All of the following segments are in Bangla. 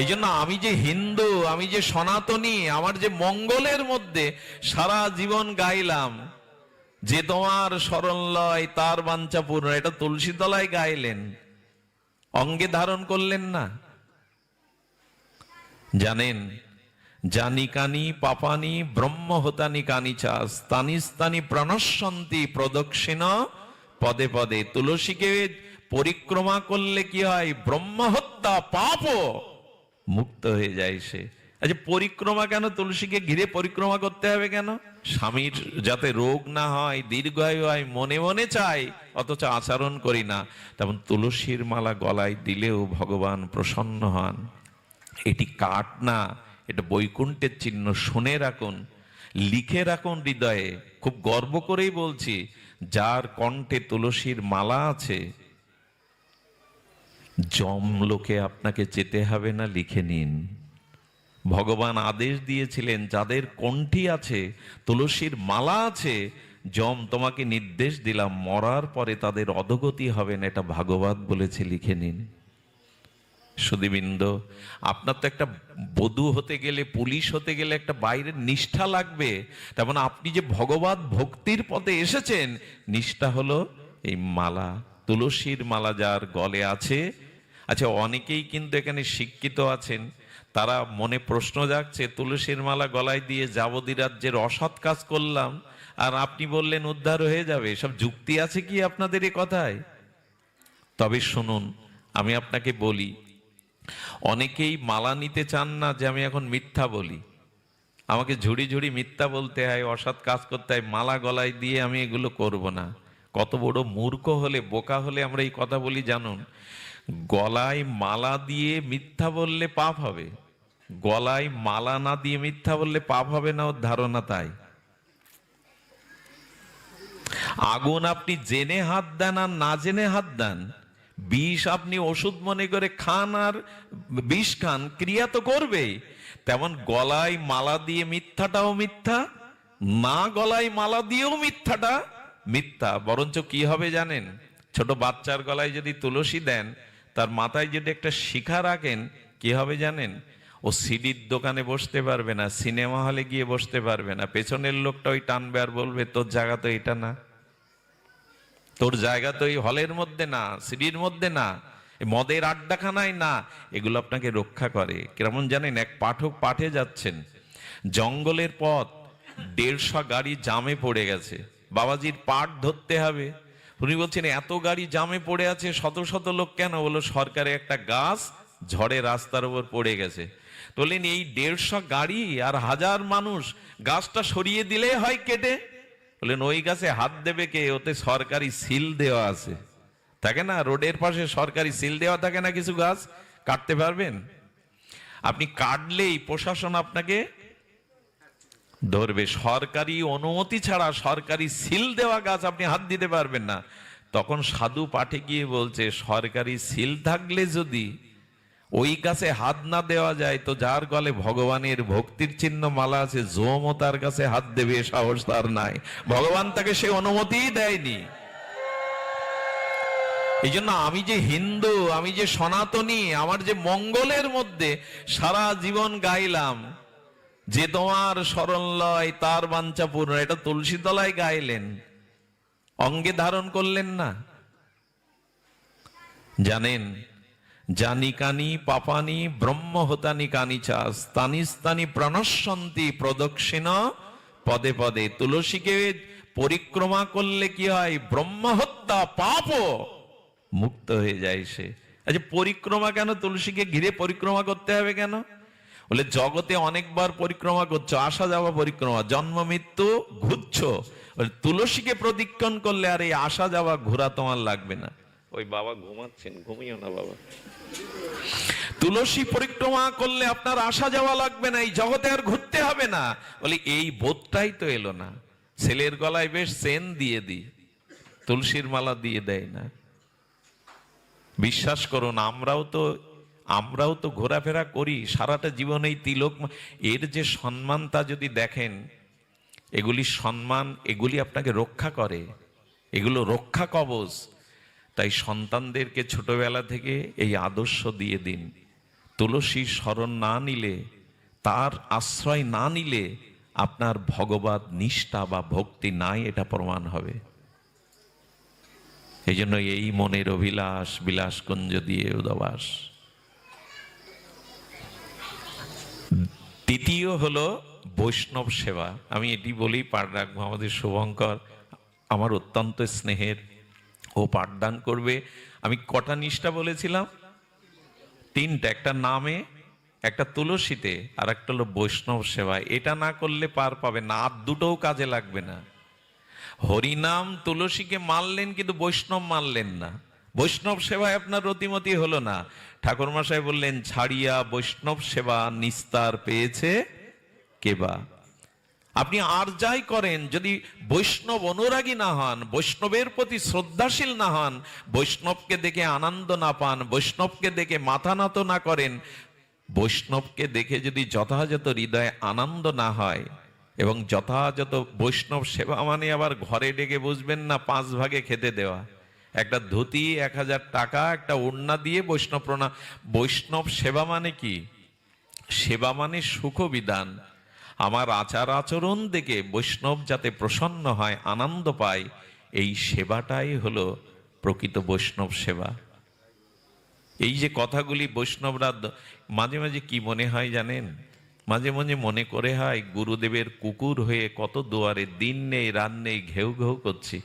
এই জন্য আমি যে হিন্দু, আমি যে সনাতনী, আমার যে মঙ্গলের মধ্যে সারা জীবন গাইলাম, যে তোমার স্মরণ লয় তার বাঞ্ছা পূর্ণ এটা তুলসী তলায় গাইলেন। অঙ্গে ধারণ করলেন না। জানেন, জানি কানি পাপানি ব্রহ্ম হতানি কানি তানি স্তানি প্রণশন্তি প্রদক্ষিণ পদে পদে। তুলসীকে পরিক্রমা করলে কি হয়? ব্রহ্ম হত্যা পাপ মুক্ত হয়ে যায় সে। আচ্ছা পরিক্রমা কেন তুলসীকে ঘিরে পরিক্রমা করতে হবে কেন? স্বামীর যাতে রোগ না হয়, দীর্ঘায়ু হয়, মনে মনে চাই অথচ আচরণ করি না। তেমন তুলসীর মালা গলায় দিলেও ভগবান প্রসন্ন হন। এটি কাঠ না, এটা বৈকুণ্ঠের চিহ্ন শুনে রাখুন, লিখে রাখুন হৃদয়ে। খুব গর্ব করেই বলছি, যার কণ্ঠে তুলসীর মালা আছে জমলোকে আপনাকে যেতে হবে না, লিখে নিন। ভগবান আদেশ দিয়েছিলেন, যাদের কণ্ঠী আছে, তুলসীর মালা আছে, জম, তোমাকে নির্দেশ দিলাম, মরার পরে তাদের অধগতি হবে না, এটা ভাগবত বলেছে, লিখে নিন। সুদীবৃন্দ আপনার তো একটা বধূ হতে গেলে, পুলিশ হতে গেলে একটা বাইরের নিষ্ঠা লাগবে তেমন আপনি যে ভগবত ভক্তির পথে এসেছেন, নিষ্ঠা হলো এই মালা, তুলসীর মালা যার গলে আছে আচ্ছা অনেকেই কিন্তু এখানে শিক্ষিত আছেন। তারা মনে প্রশ্ন জাগছে, তুলসীর মালা গলায় দিয়ে যাবতী রাজ্যের অসৎ কাজ করলাম আর আপনি বললেন উদ্ধার হয়ে যাবে। সব যুক্তি আছে কি আপনাদের এ কথায়? তবে শুনুন, আমি আপনাকে বলি, অনেকেই মালা নিতে চান না যে আমি এখন মিথ্যা বলি। আমাকে ঝুড়ি ঝুড়ি মিথ্যা বলতে হয়, অসৎ কাজ করতে হয়, মালা গলায় দিয়ে আমি এগুলো করব না। কত বড় মূর্খ হলে, বোকা হলে আমরা এই কথা বলি, জানুন। গলায় মালা দিয়ে মিথ্যা বললে পাপ হবে। গলায় মালা না দিয়ে মিথ্যা বললে পাপ হবে না, ওর ধারণা তাই। আগুন আপনি জেনে হাত দেন আর না জেনে হাত দেন। বিষ আপনি ওষুধ মনে করে খান আর বিষ খান, ক্রিয়া তো করবেই। তেমন গলায় মালা দিয়ে মিথ্যাটাও মিথ্যা, না গলায় মালা দিয়েও মিথ্যাটা মিথ্যা। বরঞ্চ কি হবে জানেন? ছোট বাচ্চার গলায় যদি তুলসী দেন তার মাথায় যদি একটা শিখা রাখেন, কি হবে জানেন? ও সিডির দোকানে বসতে পারবে না, সিনেমা হলে গিয়ে বসতে পারবে না, পেছনের লোকটা ওই টানবে আর বলবে, তোর জায়গা তো এটা না। তোর জায়গা তো এই হলের মধ্যে না, সিডির মধ্যে না মদের আড্ডাখানায় না, এগুলো আপনাকে রক্ষা করে। কেমন জানেন? এক পাঠক পাঠে যাচ্ছেন, জঙ্গলের পথ, দেড়শো গাড়ি জামে পড়ে গেছে, বাবাজির পাট ধরতে হবে। উনি বলছেন, এত গাড়ি জামে পড়ে আছে, শত শত লোক কেন? বলো সরকারে একটা গাছ ঝড়ে রাস্তার উপর পড়ে গেছে। বললেন, এই দেড়শো গাড়ি আর হাজার মানুষ গাছটা সরিয়ে দিলে হয় কেটে? বললেন, ওই গাছে হাত দেবে কে? ওতে সরকারি সিল দেওয়া আছে। থাকে না, রোডের পাশে সরকারি সিল দেওয়া থাকে না কিছু গাছ? কাটতে পারবেন? আপনি কাটলেই প্রশাসন আপনাকে ধরবে সরকারি অনুমতি ছাড়া সরকারি সিল দেওয়া গাছ আপনি হাত দিতে পারবেন না। তখন সাধু পাঠে গিয়ে বলছে, সরকারি সিল থাকলে যদি ওই গাছে হাত না দেওয়া যায়, তো যার গলে ভগবানের ভক্তির চিহ্ন মালা আছে, জোমও তার কাছে হাত দেবে সাহস তার নাই। ভগবান তাকে সে অনুমতিই দেয়নি। এই জন্য আমি যে হিন্দু, আমি যে সনাতনী, আমার যে মঙ্গলের মধ্যে সারা জীবন গাইলাম যে তোমার স্মরণ লয়, তার বাঞ্ছা পূর্ণ। এটা তুলসী তলায় গাইলেন। অঙ্গে ধারণ করলেন না। জানেন, জানি কানি পাপানি, ব্রহ্ম হতানি কানি চাস, তানি স্তানি প্রণশন্তি প্রদক্ষিণ, পদে পদে তুলসীকে পরিক্রমা করলে কি হয় ব্রহ্ম হত্যা পাপ মুক্ত হয়ে যায় সে। আচ্ছা পরিক্রমা কেন? তুলসীকে ঘিরে পরিক্রমা করতে হবে কেন? বলে জগতে অনেকবার পরিক্রমা করছ আসা যাওয়া পরিক্রমা জন্ম মৃত্যু ঘুরছো। তুলসীকে প্রদক্ষিণ করলে আর এই আসা যাওয়া ঘোরা তোমার লাগবে না। ওই বাবা ঘুমাচ্ছেন ঘুমিও না বাবা। তুলসী পরিক্রমা করলে আপনার আসা যাওয়া লাগবে না এই জগতে আর ঘুরতে হবে না। বলে এই বোধটাই তো এলো না। ছেলের গলায় বেশ সেন দিয়ে দি তুলসীর মালা দিয়ে দেয় না। বিশ্বাস করুন আমরাও তো আমরাও তো ঘোরাফেরা করি, সারাটা জীবন এই তিলক এর যে সম্মান তা যদি দেখেন, এগুলি সম্মান, এগুলি আপনাকে রক্ষা করে, এগুলো রক্ষা কবচ তাই সন্তানদেরকে ছোটবেলা থেকে এই আদর্শ দিয়ে দিন। তুলসীর স্মরণ না নিলে, তার আশ্রয় না নিলে আপনার ভগবত নিষ্ঠা বা ভক্তি নাই, এটা প্রমাণ হবে। এই জন্য এই মনের অভিলাষ, বিলাসকুঞ্জ দিয়ে উদবাস। তৃতীয় হলো বৈষ্ণব সেবা। আমি এটি বলেই পাঠ রাখব আমাদের শুভঙ্কর। আমার অত্যন্ত স্নেহের। ও পাঠদান করবে। আমি কটা নিষ্ঠা বলেছিলাম? তিনটা, একটা নামে, একটা তুলসীতে আর একটা হলো বৈষ্ণব সেবা। এটা না করলে পার পাবে না, আর দুটোও কাজে লাগবে না। হরিনাম তুলসীকে মানলেন, কিন্তু বৈষ্ণব মানলেন না। বৈষ্ণব সেবায় আপনার রতিমতি হলো না। ঠাকুর মশাই বললেন, ছাড়িয়া বৈষ্ণব সেবা নিস্তার পেয়েছে কেবা আপনি আর যাই করেন, যদি বৈষ্ণব অনুরাগী না হন, বৈষ্ণবের প্রতি শ্রদ্ধাশীল না হন, বৈষ্ণবকে দেখে আনন্দ না পান, বৈষ্ণবকে দেখে মাথা নত না করেন, বৈষ্ণবকে দেখে যদি যথাযথ হৃদয়ে আনন্দ না হয় এবং যথাযথ বৈষ্ণব সেবা মানে আবার ঘরে ডেকে বুঝবেন না, পাঁচ ভাগে খেতে দেওয়া। একটা ধুতি, এক হাজার টাকা, একটা ওড়না দিয়ে বৈষ্ণব প্রণাম বৈষ্ণব সেবা মানে কি? সেবা মানে সুখ বিধান আমার আচার আচরণ দেখে বৈষ্ণব যাতে প্রসন্ন হয়, আনন্দ পায়, এই সেবাটাই হলো প্রকৃত বৈষ্ণব সেবা। এই যে কথাগুলি বৈষ্ণবরা মাঝে মাঝে কি মনে হয় জানেন? মাঝে মাঝে মনে করে হয়, গুরুদেবের কুকুর হয়ে কত দুয়ারে দিন নেই, রাত নেই, ঘেউ ঘেউ করছি।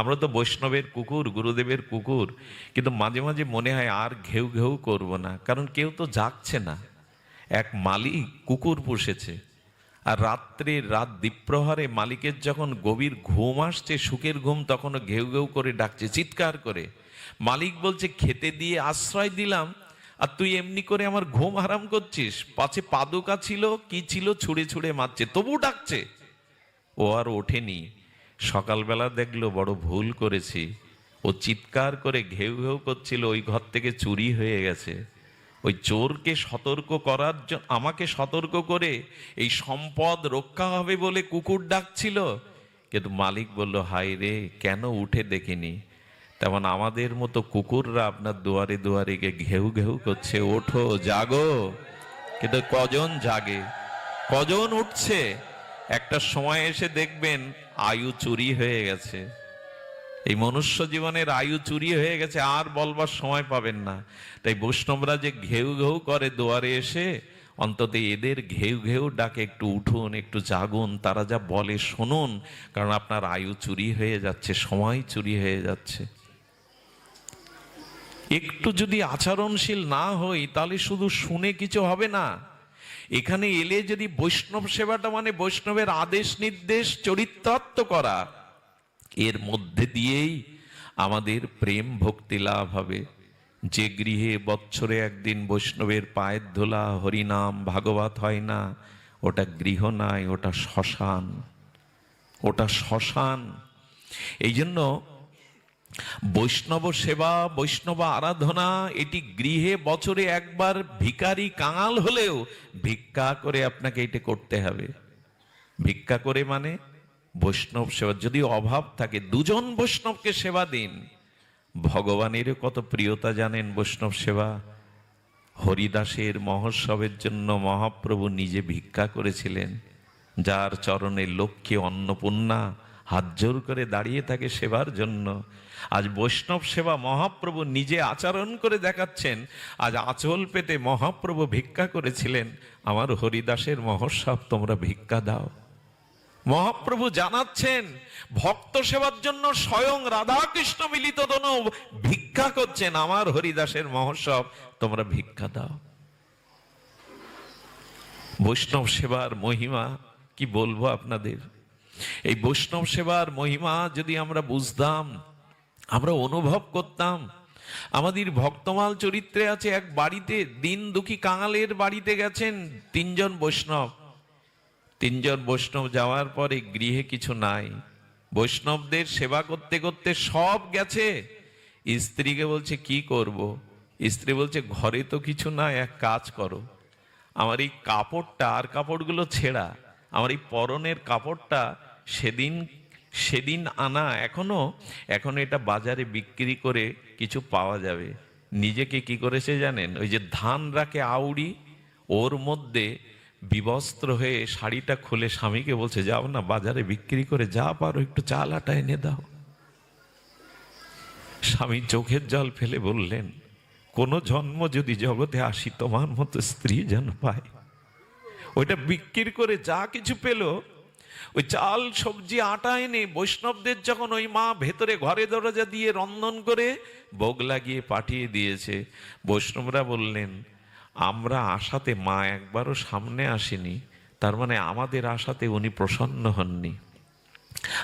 আমরা তো বৈষ্ণবের কুকুর, গুরুদেবের কুকুর, কিন্তু মাঝে মাঝে মনে হয় আর ঘেউ ঘেউ করব না, কারণ কেউ তো জাগছে না। এক মালিক কুকুর পুষেছে, আর রাত্রে রাত দ্বীপ্রহরে মালিকের যখন গভীর ঘুম আসছে, সুখের ঘুম তখনও ঘেউ ঘেউ করে ডাকছে, চিৎকার করে। মালিক বলছে, খেতে দিয়ে আশ্রয় দিলাম, আর তুই এমনি করে আমার ঘুম হারাম করছিস? পাছে পাদুকা ছিল, কি ছিল, ছুঁড়ে ছুঁড়ে মারছে, তবু ডাকছে। ও আর ওঠেনি। সকালবেলা দেখল বড় ভুল করেছি ও চিৎকার করে ঘেউ ঘেউ করছিল, ওই ঘর থেকে চুরি হয়ে গেছে। ওই চোরকে সতর্ক করার জন্য আমাকে সতর্ক করে এই সম্পদ রক্ষা হবে বলে কুকুর ডাকছিল। কিন্তু মালিক বলল হাই রে, কেন উঠে দেখিনি? তেমন আমাদের মতো কুকুররা আপনার দুয়ারে দুয়ারে গিয়ে ঘেউ ঘেউ করছে। ওঠো, জাগো। কিন্তু কজন জাগে? কজন উঠছে? একটা সময় এসে দেখবেন আয়ু চুরি হয়ে গেছে। এই মনুষ্য জীবনের আয়ু চুরি হয়ে গেছে, আর বলবার সময় পাবেন না। তাই বৈষ্ণবরা যে ঘেউ ঘেউ করে দুয়ারে এসে, অন্তত এদের ঘেউ ঘেউ ডাকে, একটু উঠুন, একটু জাগুন, তারা যা বলে শুনুন, কারণ আপনার আয়ু চুরি হয়ে যাচ্ছে, সময় চুরি হয়ে যাচ্ছে। একটু যদি আচরণশীল না হই, তাহলে শুধু শুনে কিছু হবে না। এখানে এলে যদি বৈষ্ণব সেবাটা মানে বৈষ্ণবের আদেশ নির্দেশ চরিতার্থ করা, এর মধ্যে দিয়েই আমাদের প্রেম ভক্তি লাভ হবে। যে গৃহে বৎসরে একদিন বৈষ্ণবের পায়ের ধোলা, হরিনাম, ভাগবত হয় না, ওটা গৃহ নাই, ওটা শ্মশান। ওটা শ্মশান। এই জন্য বৈষ্ণব সেবা, বৈষ্ণব আরাধনা, এটি গৃহে বছরে একবার ভিকারি কাঙাল হলেও ভিক্ষা করে আপনাকে এটা করতে হবে। ভিক্ষা করে মানে বৈষ্ণব সেবা, যদি অভাব থাকে, দুজন বৈষ্ণবকে সেবা দিন। ভগবানের কত প্রিয়তা জানেন বৈষ্ণব সেবা। হরিদাসের মহোৎসবের জন্য মহাপ্রভু নিজে ভিক্ষা করেছিলেন। যার চরণে লক্ষ্মী অন্নপূর্ণা হাত জোর করে দাঁড়িয়ে থাকে সেবার জন্য। আজ বৈষ্ণব সেবা মহাপ্রভু নিজে আচরণ করে দেখাচ্ছেন। আজ আঁচল পেতে মহাপ্রভু ভিক্ষা করেছিলেন। আমার হরিদাসের মহোৎসব তোমরা ভিক্ষা দাও। মহাপ্রভু জানাচ্ছেন, ভক্ত সেবার জন্য স্বয়ং রাধাকৃষ্ণ মিলিত দন ভিক্ষা করছেন। আমার হরিদাসের মহোৎসব তোমরা ভিক্ষা দাও। বৈষ্ণব সেবার মহিমা কি বলব আপনাদের? এই বৈষ্ণব সেবার মহিমা যদি আমরা বুঝতাম, আমরা অনুভব করতাম, আমাদের ভক্তমাল চরিত্রে আছে এক বাড়িতে দিন দুঃখী কাঙালের বাড়িতে গেছেন তিনজন বৈষ্ণব। তিনজন বৈষ্ণব যাওয়ার পরে গৃহে কিছু নাই। বৈষ্ণবদের সেবা করতে করতে সব গেছে। স্ত্রীকে বলছে, কি করব। স্ত্রী বলছে, ঘরে তো কিছু নাই, এক কাজ করো। আমার এই কাপড়টা আর কাপড়গুলো ছেঁড়া, আমার এই পরনের কাপড়টা সেদিন সেদিন আনা এখনও, এখন এটা বাজারে বিক্রি করে কিছু পাওয়া যাবে। নিজেকে কি করেছে জানেন? ওই যে ধান রাখে আউড়ি, ওর মধ্যে বিবস্ত্র হয়ে শাড়িটা খুলে স্বামীকে বলছে, যাও না বাজারে বিক্রি করে যা পারো, একটু চাল আটা এনে দাও। স্বামী চোখের জল ফেলে বললেন, কোন জন্ম যদি জগতে আসি, তোমার মতো স্ত্রী যেন পায়। ওইটা বিক্রি করে যা কিছু পেল ওই চাল, সবজি, আটা এনে বৈষ্ণবদের যখন ওই মা ভেতরে ঘরে দরজা দিয়ে রন্ধন করে ভোগ লাগিয়ে পাঠিয়ে দিয়েছে, বৈষ্ণবরা বললেন, আমরা আশাতে মা একবারও সামনে আসেনি, তার মানে আমাদের আশাতে উনি প্রসন্ন হননি।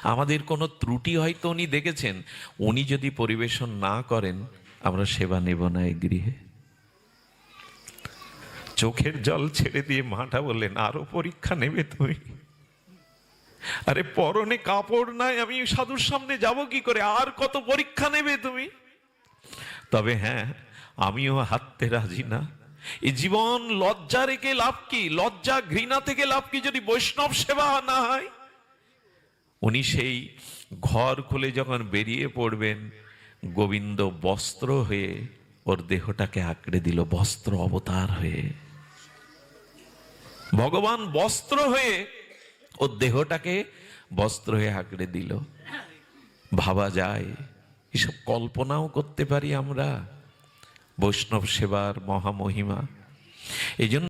আমাদের কোনো ত্রুটি হয়তো উনি দেখেছেন, উনি যদি পরিবেশন না করেন, আমরা সেবা নেব না এই গৃহে। চোখের জল ছেড়ে দিয়ে মাটা বললেন, আরও পরীক্ষা নেবে তুমি? আরে পরনে কাপড় নাই, আমি সাধুর সামনে যাব কি করে? আর কত পরীক্ষা নেবে তুমি? তবে হ্যাঁ আমিও হাঁটতে রাজি না। এই জীবন লজ্জা রেখে লাভ কি? লজ্জা ঘৃণা থেকে লাভ কি যদি বৈষ্ণব সেবা না হয়? উনি সেই ঘর খুলে যখন বেরিয়ে পড়বেন, গোবিন্দ বস্ত্র হয়ে ওর দেহটাকে আঁকড়ে দিল, বস্ত্র অবতার হয়ে। ভগবান বস্ত্র হয়ে ওর দেহটাকে বস্ত্র হয়ে আঁকড়ে দিল। ভাবা যায়, এসব কল্পনাও করতে পারি আমরা। বৈষ্ণব সেবার মহামহিমা। এই জন্য